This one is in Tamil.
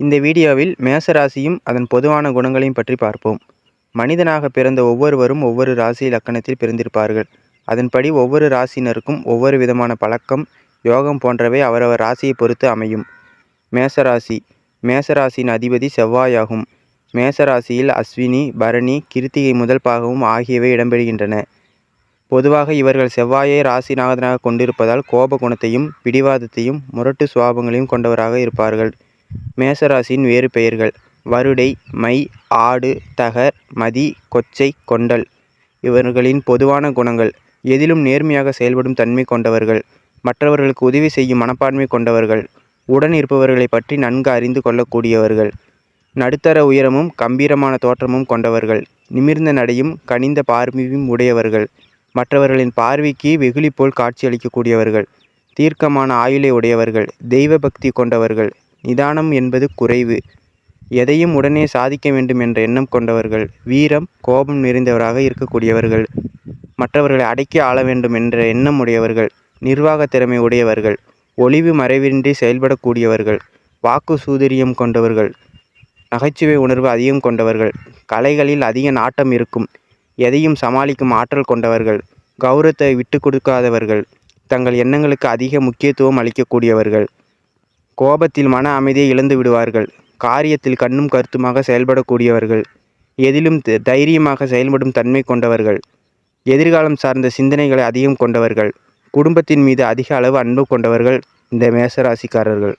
இந்த வீடியோவில் மேச ராசியும் அதன் பொதுவான குணங்களையும் பற்றி பார்ப்போம். மனிதனாக பிறந்த ஒவ்வொருவரும் ஒவ்வொரு ராசி லக்கணத்தில் பிறந்திருப்பார்கள். அதன்படி ஒவ்வொரு ராசியினருக்கும் ஒவ்வொரு விதமான பழக்கம் யோகம் போன்றவை அவரவர் ராசியை பொறுத்து அமையும். மேசராசி. மேசராசியின் அதிபதி செவ்வாயாகும். மேசராசியில் அஸ்வினி பரணி கிருத்திகை முதல் பாகமும் ஆகியவை இடம்பெறுகின்றன. பொதுவாக இவர்கள் செவ்வாயை ராசிநாதனாக கொண்டிருப்பதால் கோப குணத்தையும் பிடிவாதத்தையும் முரட்டு சுவாபங்களையும் கொண்டவராக இருப்பார்கள். மேசராசியின் வேறு பெயர்கள். வருடை மை ஆடு தகர் மதி கொச்சை கொண்டல். இவர்களின் பொதுவான குணங்கள் எதிலும் நேர்மையாக செயல்படும் தன்மை கொண்டவர்கள் மற்றவர்களுக்கு உதவி செய்யும் மனப்பான்மை கொண்டவர்கள் உடன் இருப்பவர்களை பற்றி நன்கு அறிந்து கொள்ளக்கூடியவர்கள் நடுத்தர உயரமும் கம்பீரமான தோற்றமும் கொண்டவர்கள் நிமிர்ந்த நடையும் கனிந்த பார்வையும் உடையவர்கள் மற்றவர்களின் பார்வைக்கு வெகுளி போல் காட்சியளிக்கக்கூடியவர்கள் தீர்க்கமான ஆயுளை உடையவர்கள் தெய்வ பக்தி கொண்டவர்கள் நிதானம் என்பது குறைவு. எதையும் உடனே சாதிக்க வேண்டும் என்ற எண்ணம் கொண்டவர்கள் வீரம் கோபம் நிறைந்தவராக இருக்கக்கூடியவர்கள் மற்றவர்களை அடக்கி ஆள வேண்டும் என்ற எண்ணம் உடையவர்கள் நிர்வாக திறமை உடையவர்கள் ஒளிவு மறைவின்றி செயல்படக்கூடியவர்கள் வாக்கு சூதரியம் கொண்டவர்கள் நகைச்சுவை உணர்வு அதிகம் கொண்டவர்கள் கலைகளில் அதிக நாட்டம் இருக்கும் எதையும் சமாளிக்கும் ஆற்றல் கொண்டவர்கள் கௌரவத்தை விட்டு கொடுக்காதவர்கள் தங்கள் எண்ணங்களுக்கு அதிக முக்கியத்துவம் அளிக்கக்கூடியவர்கள். கோபத்தில் மன அமைதியை இழந்து விடுவார்கள். காரியத்தில் கண்ணும் கருத்துமாக செயல்படக்கூடியவர்கள். எதிலும் த- தைரியமாக செயல்படும் தன்மை கொண்டவர்கள். எதிர்காலம் சார்ந்த சிந்தனைகளை அதிகம் கொண்டவர்கள். குடும்பத்தின் மீது அதிக அளவு அன்பு கொண்டவர்கள் இந்த மேசராசிக்காரர்கள்.